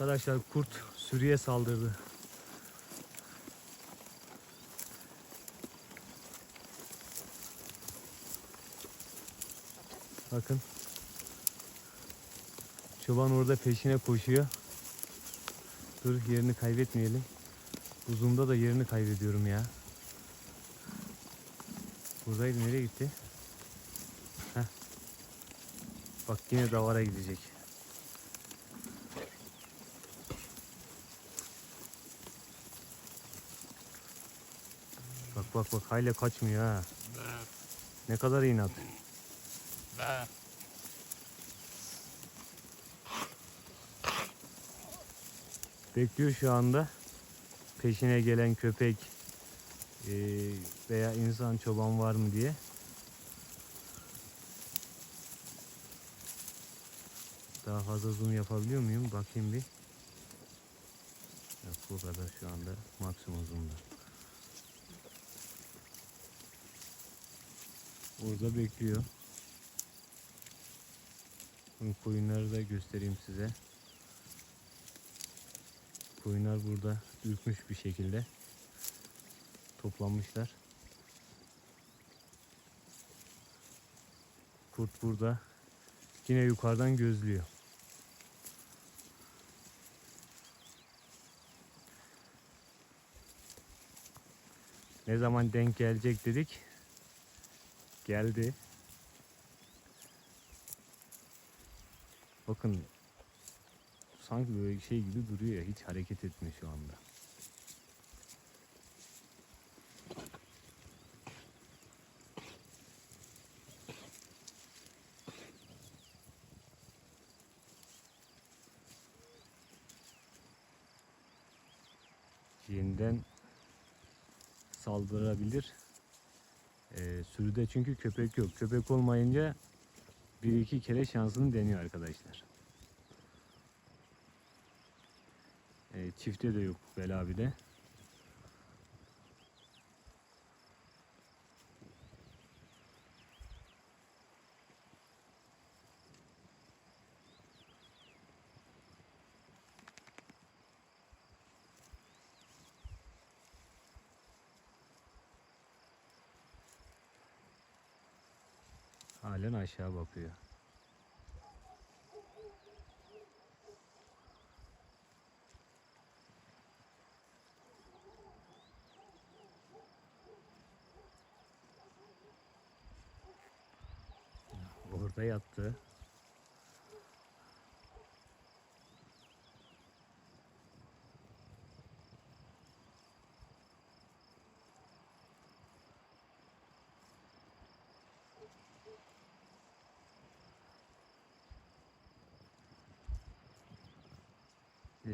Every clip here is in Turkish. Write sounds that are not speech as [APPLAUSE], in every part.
Arkadaşlar kurt sürüye saldırdı. Bakın. Çoban orada peşine koşuyor. Dur yerini kaybetmeyelim. Uzunda da yerini kaybediyorum ya. Buradaydı nereye gitti? Heh. Bak yine davara gidecek. Bak bak hala kaçmıyor ha. Ne kadar inat. Bekliyor şu anda. Peşine gelen köpek eee, veya insan çoban var mı diye. Daha fazla zoom yapabiliyor muyum? Bakayım bir. Yok bu kadar şu anda maksimum zoom'da. Orada bekliyor. Şimdi koyunları da göstereyim size. Koyunlar burada ürkmüş bir şekilde toplanmışlar. Kurt burada yine yukarıdan gözlüyor. Ne zaman denk gelecek dedik. Geldi. Bakın sanki böyle şey gibi duruyor ya hiç hareket etmiyor şu anda. Yeniden saldırabilir. Ee, sürüde çünkü köpek yok. Köpek olmayınca bir iki kere şansını deniyor arkadaşlar. Ee, çifte de yok Bela abi de. Halen aşağı bakıyor. Orada yattı.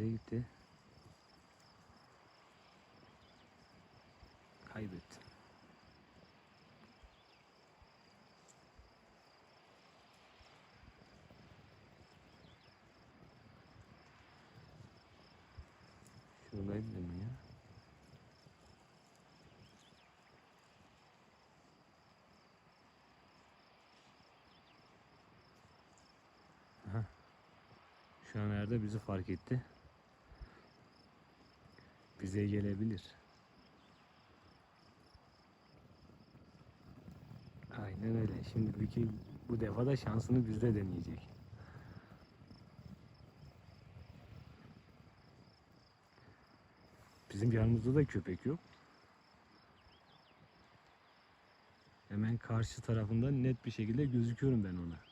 Nereye gitti? Kaybettim. Şuradaydı mı ya? Aha. Şu an nerede bizi fark etti. Bize gelebilir. Aynen öyle. Şimdi ki bu defa da şansını bizde deneyecek. Bizim yanımızda da köpek yok. Hemen karşı tarafında net bir şekilde gözüküyorum ben ona.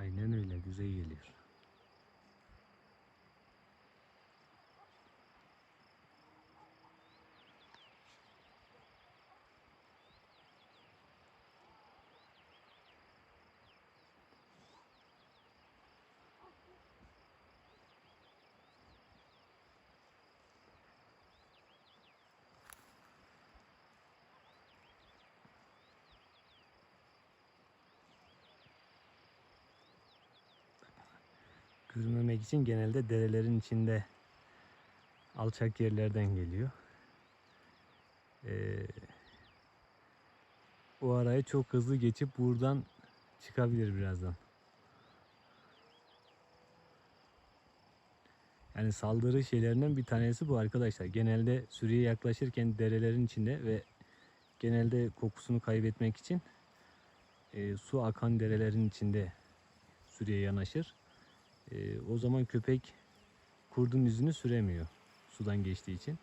Aynen öyle güzel geliyor. Görmemek için genelde derelerin içinde alçak yerlerden geliyor. Ee, o arayı çok hızlı geçip buradan çıkabilir birazdan. Yani saldırı şeylerinden bir tanesi bu arkadaşlar. Genelde sürüye yaklaşırken derelerin içinde ve genelde kokusunu kaybetmek için e, su akan derelerin içinde sürüye yanaşır. E, o zaman köpek kurdun yüzünü süremiyor sudan geçtiği için.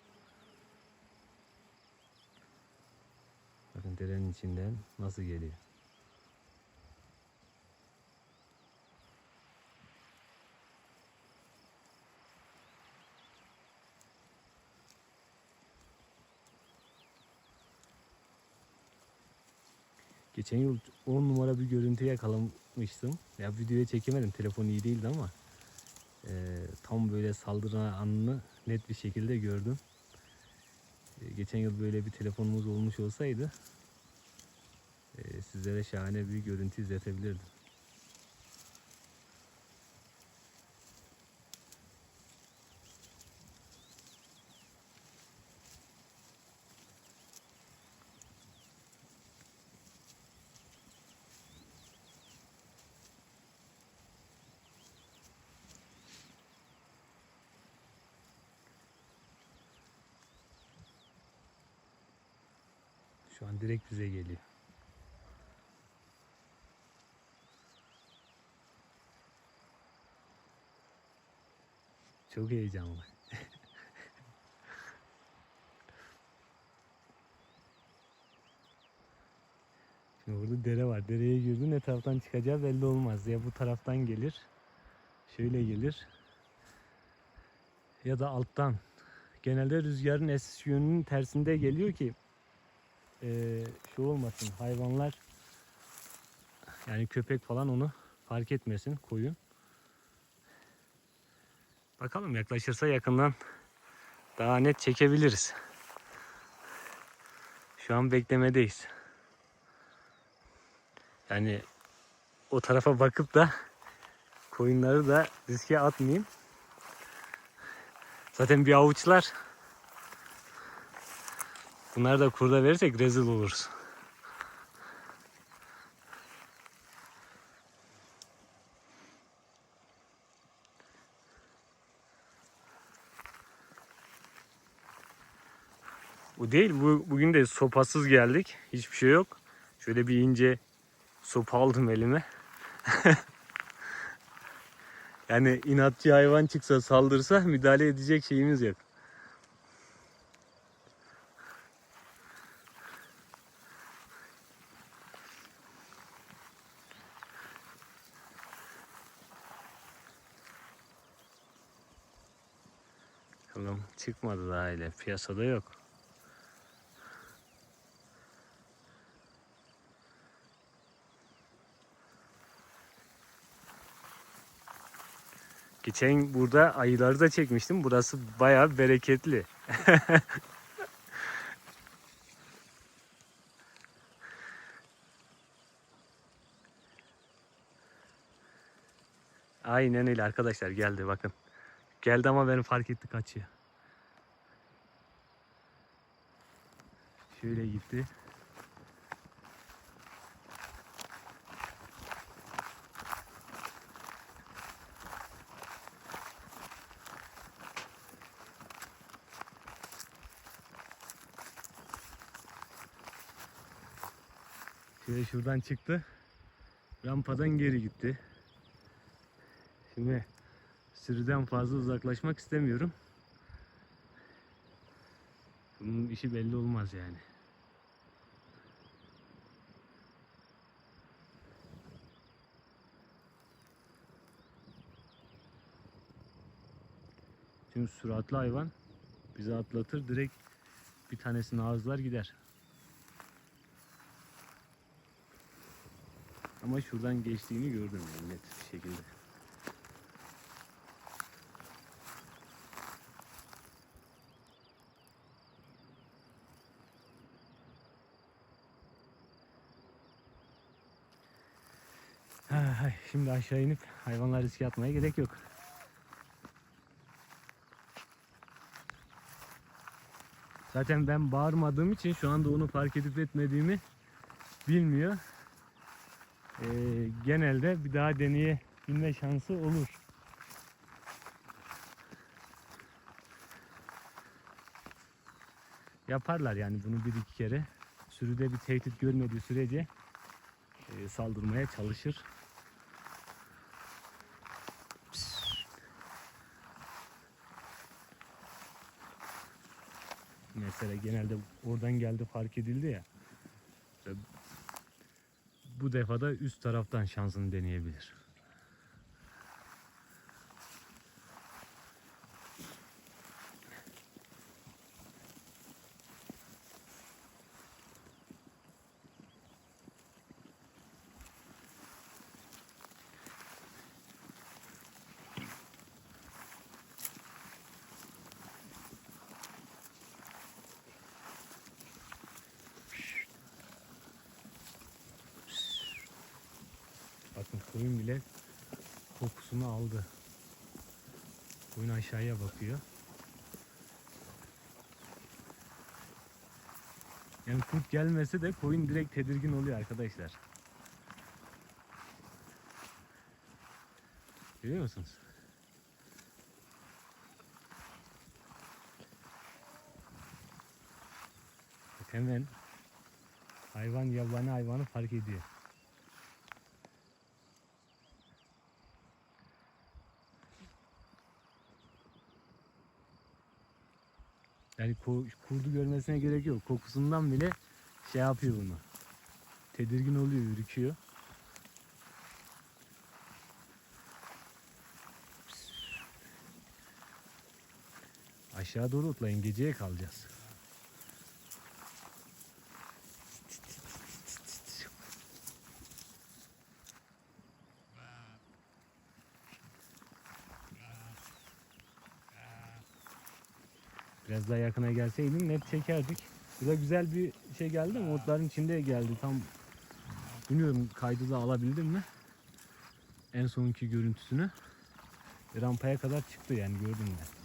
Bakın derenin içinden nasıl geliyor. Geçen yıl 10 numara bir görüntü yakalamıştım. Ya videoya çekemedim. Telefon iyi değildi ama e, tam böyle saldırı anını net bir şekilde gördüm. E, geçen yıl böyle bir telefonumuz olmuş olsaydı e, sizlere şahane bir görüntü izletebilirdim. Şu an direkt bize geliyor. Çok heyecanlı. [LAUGHS] Şimdi burada dere var. Dereye girdin ne taraftan çıkacağı belli olmaz. Ya bu taraftan gelir. Şöyle gelir. Ya da alttan. Genelde rüzgarın esiş yönünün tersinde geliyor ki eee şu olmasın hayvanlar yani köpek falan onu fark etmesin koyun. Bakalım yaklaşırsa yakından daha net çekebiliriz. Şu an beklemedeyiz. Yani o tarafa bakıp da koyunları da riske atmayayım. Zaten bir avuçlar. Bunları da kurda verirsek rezil oluruz. Bu değil. Bu, bugün de sopasız geldik. Hiçbir şey yok. Şöyle bir ince sopa aldım elime. [LAUGHS] yani inatçı hayvan çıksa saldırsa müdahale edecek şeyimiz yok. Bakalım çıkmadı daha öyle. Piyasada yok. Geçen burada ayıları da çekmiştim. Burası bayağı bereketli. [LAUGHS] Aynen öyle arkadaşlar geldi bakın. Geldi ama beni fark etti kaçıyor. Şöyle gitti. Şöyle şuradan çıktı. Rampadan geri gitti. Şimdi sürüden fazla uzaklaşmak istemiyorum. Bunun işi belli olmaz yani. Çünkü süratli hayvan bizi atlatır direkt bir tanesini ağızlar gider. Ama şuradan geçtiğini gördüm yani net bir şekilde. Şimdi aşağı inip hayvanlar riske atmaya gerek yok. Zaten ben bağırmadığım için şu anda onu fark edip etmediğimi bilmiyor. Ee, genelde bir daha deneye binme şansı olur. Yaparlar yani bunu bir iki kere. Sürüde bir tehdit görmediği sürece e, saldırmaya çalışır. Mesela genelde oradan geldi fark edildi ya. Bu defada üst taraftan şansını deneyebilir. Bakın koyun bile kokusunu aldı. Koyun aşağıya bakıyor. Yani kurt gelmese de koyun direkt tedirgin oluyor arkadaşlar. Görüyor musunuz? Bak hemen hayvan yabani hayvanı fark ediyor. Yani kurdu görmesine gerek yok. Kokusundan bile şey yapıyor bunu. Tedirgin oluyor, ürküyor. Aşağı doğru otlayın. Geceye kalacağız. Biraz daha yakına gelseydim net çekerdik. Bu da güzel bir şey geldi ama otların içinde geldi. Tam bilmiyorum kaydı da alabildim mi? En sonki görüntüsünü. Rampaya kadar çıktı yani gördüm de.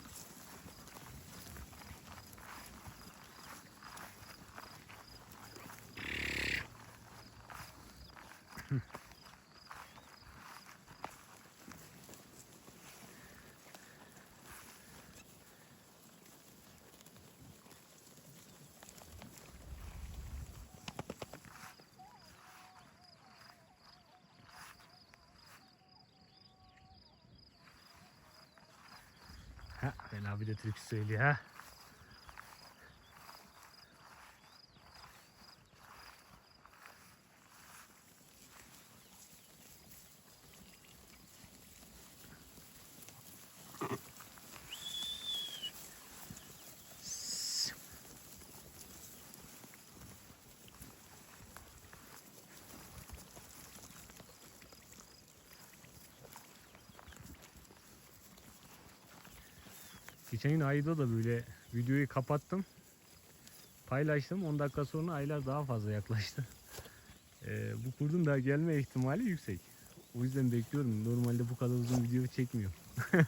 Ha, ben abi de türkü söylüyor ha. Gün Ayda da böyle videoyu kapattım. Paylaştım. 10 dakika sonra aylar daha fazla yaklaştı. Ee, bu kurdun da gelme ihtimali yüksek. O yüzden bekliyorum. Normalde bu kadar uzun video çekmiyorum. [LAUGHS]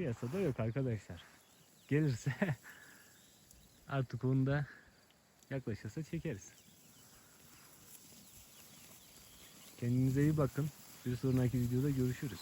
Piyasada yok arkadaşlar. Gelirse [LAUGHS] artık onu da yaklaşırsa çekeriz. Kendinize iyi bakın. Bir sonraki videoda görüşürüz.